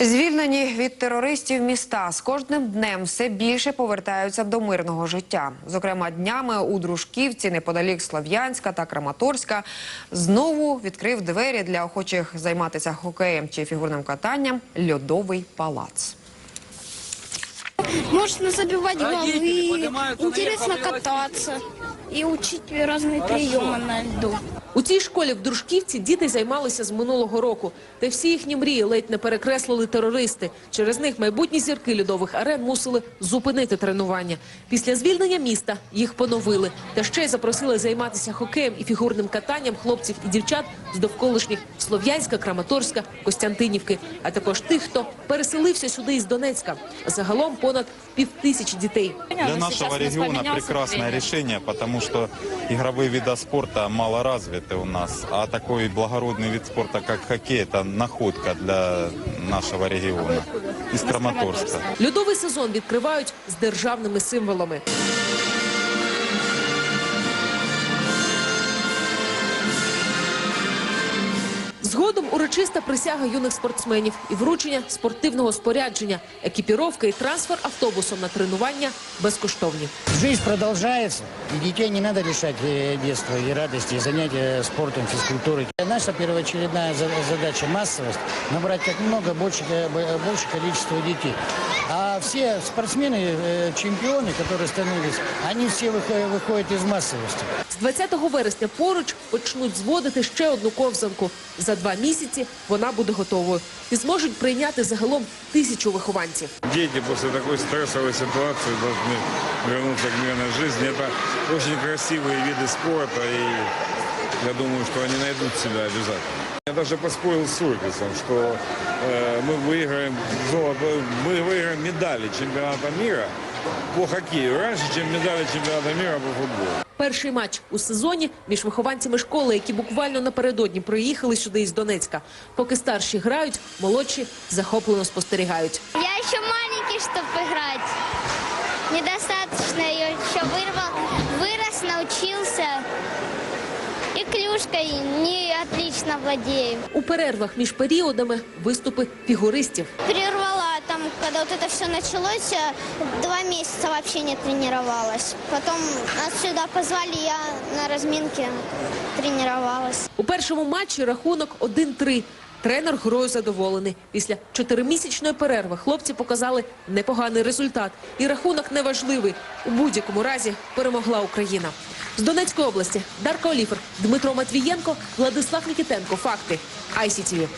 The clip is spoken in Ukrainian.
Звільнені від терористів міста з кожним днем все більше повертаються до мирного життя. Зокрема, днями у Дружківці, неподалік Слов'янська та Краматорська, знову відкрив двері для охочих займатися хокеєм чи фігурним катанням льодовий палац. Можно забивать голы, интересно кататься и учить разные приемы на льду. У цій школі в Дружківці діти займалися з минулого року. Та всі їхні мрії ледь не перекреслили терористи. Через них майбутні зірки льодових арен мусили зупинити тренування. Після звільнення міста їх поновили. Та ще й запросили займатися хокеєм і фігурним катанням хлопців і дівчат з довколишніх Слов'янська, Краматорська, Костянтинівки, а також тих, хто переселився сюди із Донецька. Загалом понад півтисячі дітей. Для нашего региона прекрасное решение, потому что игровые виды спорта мало развиты у нас, а такой благородный вид спорта, как хоккей, это находка для нашего региона из Краматорска. Льодовий сезон відкривають з державними символами. Згодом урочиста присяга юних спортсменів і вручення спортивного спорядження, екіпіровка і трансфер автобусом на тренування безкоштовні. Жизнь продовжується, і дітей не треба лишати дитинства і радості, і заняття спортом, физкультурой. Наша першочередна за- задача – масовість набрати як много, більше кількість больше количество детей. А все спортсмены, э, чемпионы, которые становились, они все выхо- выходят из массовости. З 20 вересня поруч почнуть зводити ще одну ковзанку. За два місяці вона буде готовою і зможуть прийняти загалом тисячу вихованців. Дети после такой стрессовой ситуации должны вернуться к мирной жизни. Это очень красивые виды спорта, и я думаю, что они найдут себя обязательно. Я даже поспорил с Суркисом, что э, мы выиграем золото, мы выиграем медали чемпионата мира по хоккею раньше, чем медали чемпионата мира по футболу. Перший матч у сезоні між вихованцями школи, які буквально напередодні приїхали сюди із Донецька. Поки старші грають, молодші захоплено спостерігають. Я еще маленький, чтобы играть. Недостаточно я еще вырвал, вырос, научился. И клюшкой не отлично владею. У перервах між періодами виступи фігуристів. Прервала там, когда вот это все началось, э, два месяца вообще не тренировалась. Потом нас сюда позвали, я на разминке тренировалась. У першому матчі рахунок 1-3. Тренер грою задоволений. Після чотиримісячної перерви хлопці показали непоганий результат. І рахунок неважливий. У будь-якому разі перемогла Україна. З Донецької області Дарка Оліфер, Дмитро Матвієнко, Владислав Нікітенко. Факти. ICTV.